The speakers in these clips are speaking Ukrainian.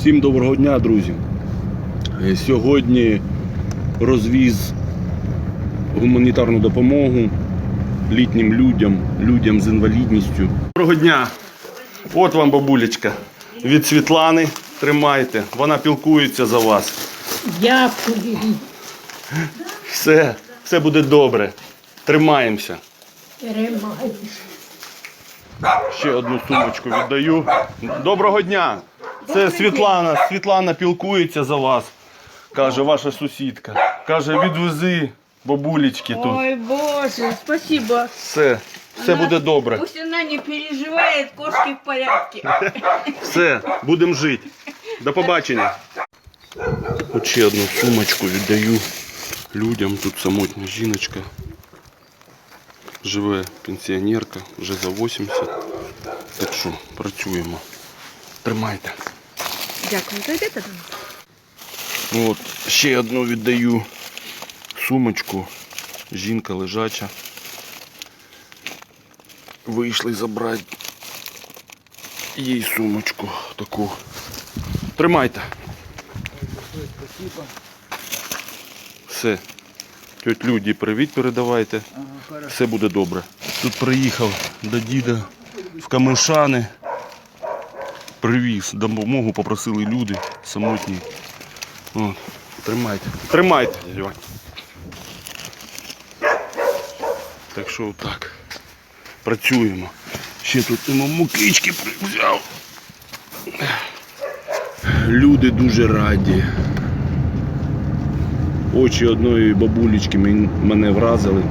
Всім доброго дня, друзі. Е, Сьогодні розвіз гуманітарну допомогу літнім людям, людям з інвалідністю. Доброго дня! От вам бабулечка від Світлани. Тримайте, вона пілкується за вас. Дякую. Все, все буде добре. Тримаємося. Тримаю. Ще одну сумочку віддаю. Доброго дня! Це Світлана. Світлана пілкується за вас. Каже, ваша сусідка. Каже, відвези бабулечки тут. Ой, боже, спасибо. Все, все буде добре. Пусть она не переживает, кошки в порядке. Все, будемо жити. До побачення. От ще одну сумочку віддаю людям. Тут самотня жіночка. Живе пенсіонерка, вже за 80. Так що працюємо. Тримайте. Дякую, зайдете до нас? От, ще одну віддаю сумочку. Жінка лежача. Вийшли забрати їй сумочку таку. Тримайте. Все. Тьоть Люді, привіт передавайте. Все буде добре. Тут приїхав до діда в Камишани. Привіз допомогу, попросили люди самотні. От, тримайте. Тримайте. Так що так. Працюємо. Ще тут йому мукички взяв. Люди дуже раді. Очі одної бабулечки мене вразили.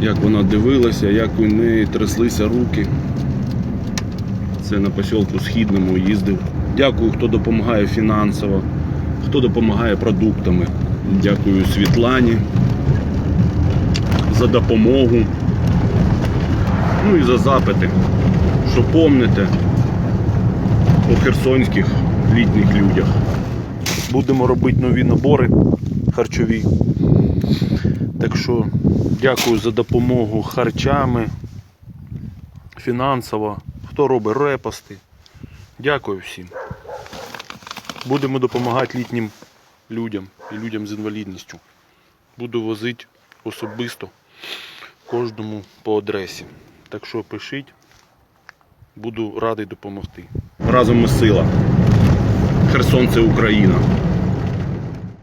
Як вона дивилася, як у неї тряслися руки. Це на посілку Східному їздив. Дякую, хто допомагає фінансово, хто допомагає продуктами. Дякую Світлані за допомогу. Ну і за запити, що помните у херсонських літніх людях. Будемо робити нові набори харчові. Так що дякую за допомогу харчами, фінансово, хто робить репости. Дякую всім. Будемо допомагати літнім людям і людям з інвалідністю. Буду возити особисто кожному по адресі. Так що пишіть, буду радий допомогти. Разом ми сила. Херсон це Україна.